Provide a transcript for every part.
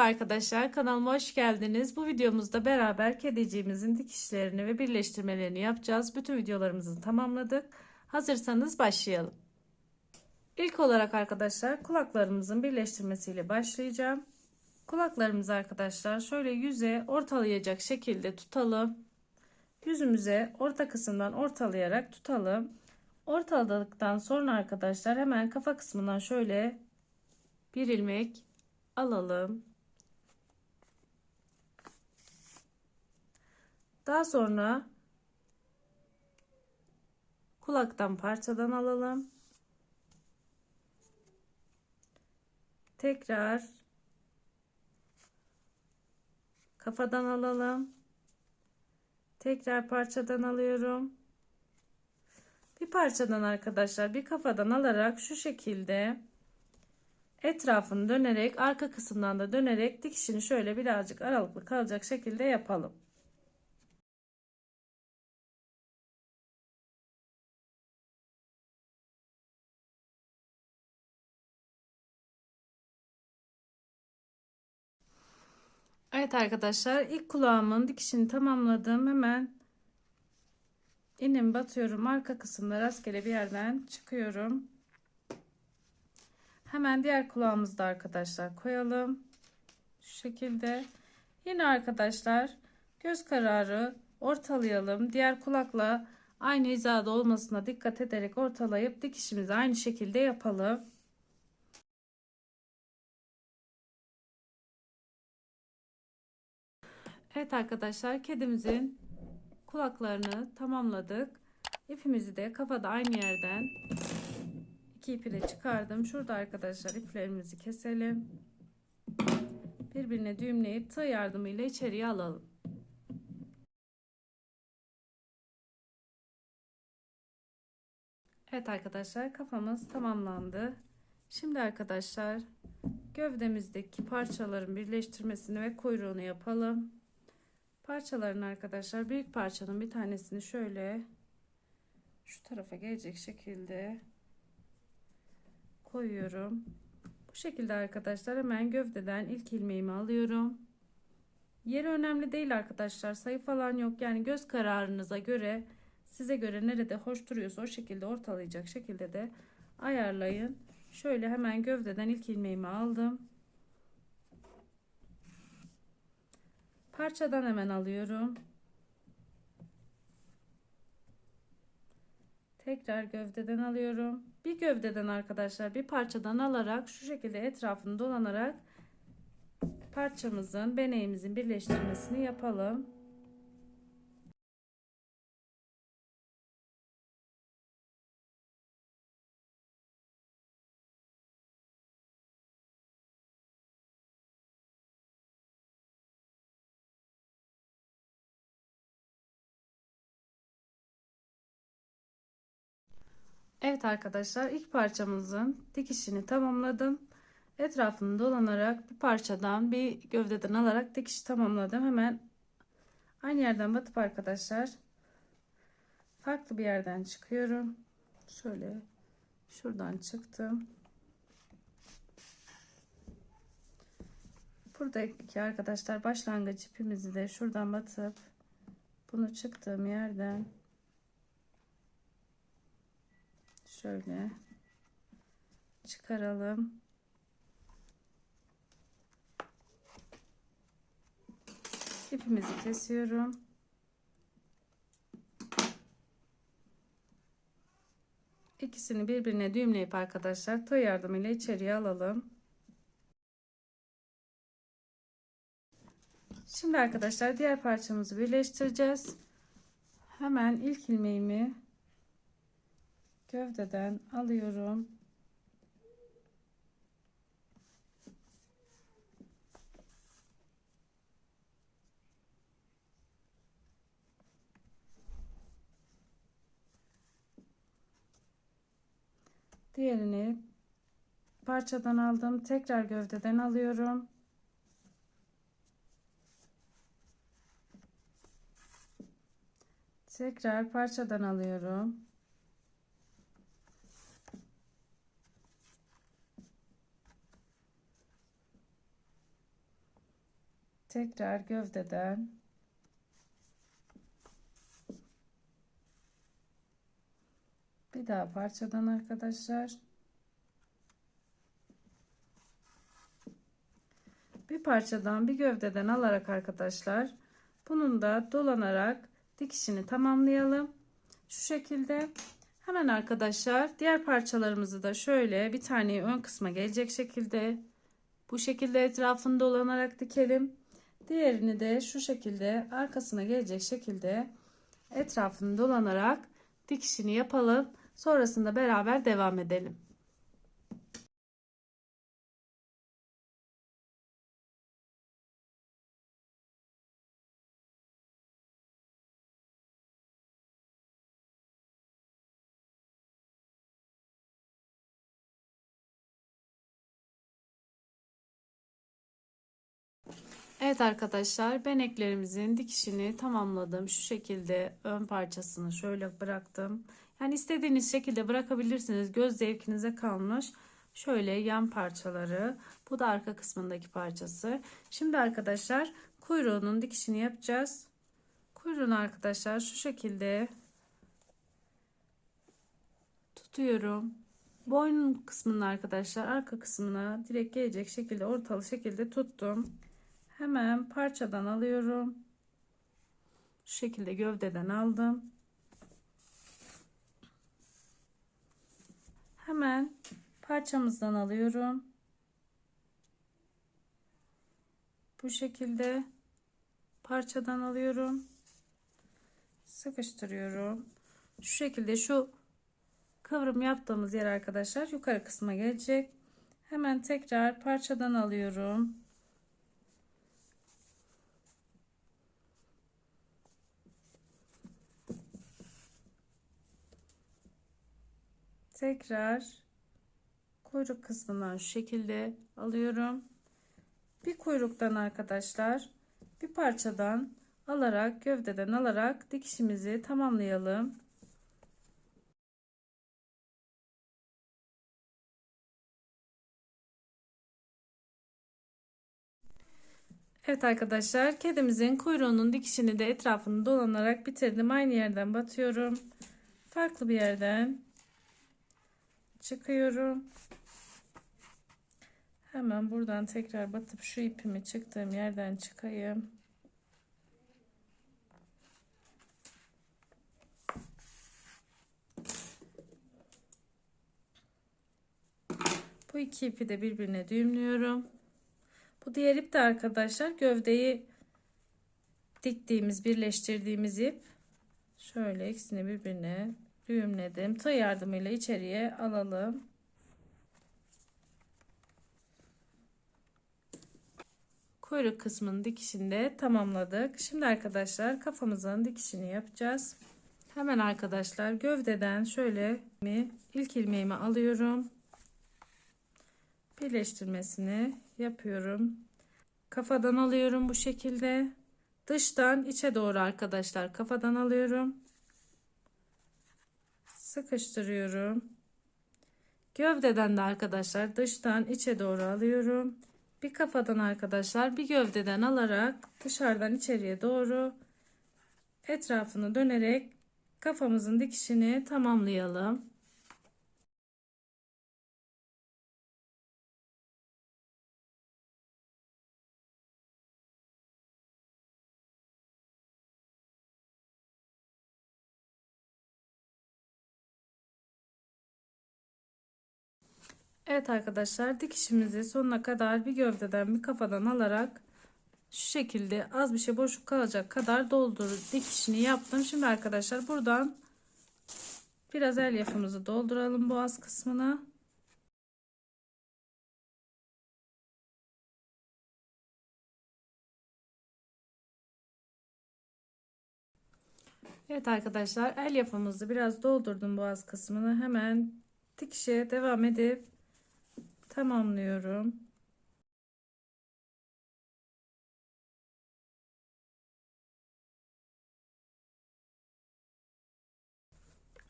Merhaba arkadaşlar kanalıma hoş geldiniz. Bu videomuzda beraber kediciğimizin dikişlerini ve birleştirmelerini yapacağız. Bütün videolarımızı tamamladık. Hazırsanız başlayalım. İlk olarak arkadaşlar kulaklarımızın birleştirmesiyle başlayacağım. Kulaklarımızı arkadaşlar şöyle yüze ortalayacak şekilde tutalım. Yüzümüze orta kısımdan ortalayarak tutalım. Ortaladıktan sonra arkadaşlar hemen kafa kısmından şöyle bir ilmek alalım. Daha sonra kulaktan parçadan alalım. Tekrar kafadan alalım. Tekrar parçadan alıyorum. Bir parçadan arkadaşlar bir kafadan alarak şu şekilde etrafını dönerek arka kısımdan da dönerek dikişini şöyle birazcık aralıklı kalacak şekilde yapalım. Evet arkadaşlar ilk kulağımın dikişini tamamladım. Hemen inim batıyorum. Arka kısımda rastgele bir yerden çıkıyorum. Hemen diğer kulağımızı da arkadaşlar koyalım. Şu şekilde. Yine arkadaşlar göz kararı ortalayalım. Diğer kulakla aynı hizada olmasına dikkat ederek ortalayıp dikişimizi aynı şekilde yapalım. Evet arkadaşlar kedimizin kulaklarını tamamladık. İpimizi de kafada aynı yerden iki ipi çıkardım. Şurada arkadaşlar iplerimizi keselim. Birbirine düğümleyip tığ yardımıyla içeriye alalım. Evet arkadaşlar kafamız tamamlandı. Şimdi arkadaşlar gövdemizdeki parçaların birleştirmesini ve kuyruğunu yapalım. Parçaların arkadaşlar büyük parçanın bir tanesini şöyle şu tarafa gelecek şekilde koyuyorum. Bu şekilde arkadaşlar hemen gövdeden ilk ilmeğimi alıyorum. Yeri önemli değil arkadaşlar. Sayı falan yok. Yani göz kararınıza göre size göre nerede hoş duruyorsa o şekilde ortalayacak şekilde de ayarlayın. Şöyle hemen gövdeden ilk ilmeğimi aldım. Parçadan hemen alıyorum. Tekrar gövdeden alıyorum. Bir gövdeden arkadaşlar bir parçadan alarak şu şekilde etrafını dolanarak parçamızın beneğimizin birleştirmesini yapalım. Evet arkadaşlar ilk parçamızın dikişini tamamladım. Etrafını dolanarak bir parçadan bir gövdeden alarak dikişi tamamladım. Hemen aynı yerden batıp arkadaşlar farklı bir yerden çıkıyorum. Şöyle şuradan çıktım. Buradaki arkadaşlar başlangıç ipimizi de şuradan batıp bunu çıktığım yerden şöyle çıkaralım. İpimizi kesiyorum. İkisini birbirine düğümleyip arkadaşlar tığ yardımıyla içeriye alalım. Şimdi arkadaşlar diğer parçamızı birleştireceğiz. Hemen ilk ilmeğimi gövdeden alıyorum. Diğerini parçadan aldım. Tekrar gövdeden alıyorum. Tekrar parçadan alıyorum. Tekrar gövdeden. Bir daha parçadan arkadaşlar. Bir parçadan bir gövdeden alarak arkadaşlar bunun da dolanarak dikişini tamamlayalım. Şu şekilde. Hemen arkadaşlar diğer parçalarımızı da şöyle bir taneyi ön kısma gelecek şekilde bu şekilde etrafını dolanarak dikelim diğerini de şu şekilde arkasına gelecek şekilde etrafını dolanarak dikişini yapalım. Sonrasında beraber devam edelim Evet arkadaşlar beneklerimizin dikişini tamamladım. Şu şekilde ön parçasını şöyle bıraktım. Yani istediğiniz şekilde bırakabilirsiniz. Göz zevkinize kalmış. Şöyle yan parçaları. Bu da arka kısmındaki parçası. Şimdi arkadaşlar kuyruğunun dikişini yapacağız. Kuyruğunu arkadaşlar şu şekilde tutuyorum. Boynun kısmını arkadaşlar arka kısmına direkt gelecek şekilde ortalı şekilde tuttum. Hemen parçadan alıyorum. Şu şekilde gövdeden aldım. Hemen parçamızdan alıyorum. Bu şekilde parçadan alıyorum. Sıkıştırıyorum. Şu şekilde şu kıvrım yaptığımız yer arkadaşlar yukarı kısma gelecek. Hemen tekrar parçadan alıyorum. Tekrar kuyruk kısmından şu şekilde alıyorum. Bir kuyruktan arkadaşlar bir parçadan alarak gövdeden alarak dikişimizi tamamlayalım. Evet arkadaşlar kedimizin kuyruğunun dikişini de etrafını dolanarak bitirdim. Aynı yerden batıyorum. Farklı bir yerden çıkıyorum. Hemen buradan tekrar batıp şu ipimi çıktığım yerden çıkayım. Bu iki ipi de birbirine düğümlüyorum. Bu diğer ip de arkadaşlar gövdeyi diktiğimiz, birleştirdiğimiz ip. Şöyle ikisini birbirine düğümledim. Tığ yardımıyla içeriye alalım. Kuyruk kısmının dikişini de tamamladık. Şimdi arkadaşlar kafamızın dikişini yapacağız. Hemen arkadaşlar gövdeden şöyle ilk ilmeğimi alıyorum. Birleştirmesini yapıyorum. Kafadan alıyorum bu şekilde. Dıştan içe doğru arkadaşlar kafadan alıyorum sıkıştırıyorum. Gövdeden de arkadaşlar dıştan içe doğru alıyorum. Bir kafadan arkadaşlar bir gövdeden alarak dışarıdan içeriye doğru etrafını dönerek kafamızın dikişini tamamlayalım. Evet arkadaşlar dikişimizi sonuna kadar bir gövdeden bir kafadan alarak şu şekilde az bir şey boşluk kalacak kadar doldur dikişini yaptım. Şimdi arkadaşlar buradan biraz elyafımızı dolduralım bu az kısmına. Evet arkadaşlar elyafımızı biraz doldurdum bu az kısmını hemen dikişe devam edip tamamlıyorum.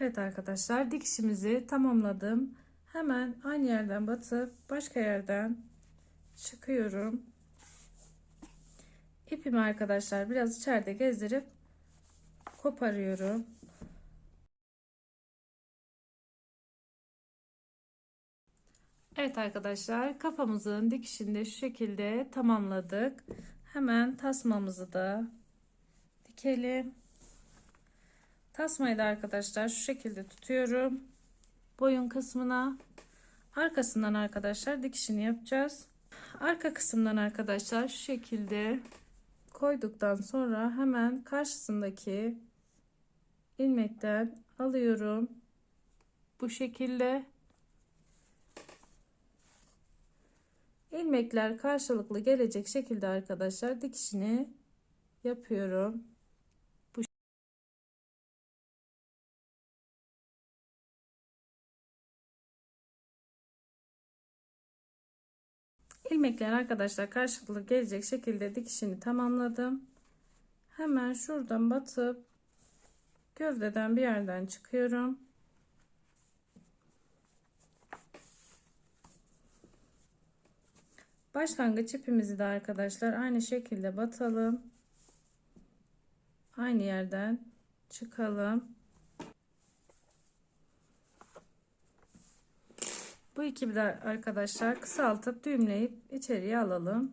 Evet arkadaşlar dikişimizi tamamladım. Hemen aynı yerden batıp başka yerden çıkıyorum. İpimi arkadaşlar biraz içeride gezdirip koparıyorum. Evet arkadaşlar kafamızın dikişini de şu şekilde tamamladık. Hemen tasmamızı da dikelim. Tasmayı da arkadaşlar şu şekilde tutuyorum. Boyun kısmına arkasından arkadaşlar dikişini yapacağız. Arka kısımdan arkadaşlar şu şekilde koyduktan sonra hemen karşısındaki ilmekten alıyorum. Bu şekilde ilmekler karşılıklı gelecek şekilde arkadaşlar dikişini yapıyorum. Bu ilmekler arkadaşlar karşılıklı gelecek şekilde dikişini tamamladım. Hemen şuradan batıp gövdeden bir yerden çıkıyorum. Başlangıç ipimizi de arkadaşlar aynı şekilde batalım. Aynı yerden çıkalım. Bu ipi de arkadaşlar kısaltıp düğümleyip içeriye alalım.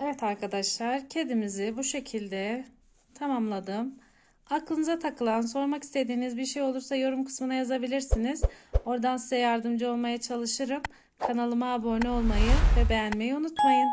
Evet arkadaşlar kedimizi bu şekilde tamamladım. Aklınıza takılan, sormak istediğiniz bir şey olursa yorum kısmına yazabilirsiniz. Oradan size yardımcı olmaya çalışırım. Kanalıma abone olmayı ve beğenmeyi unutmayın.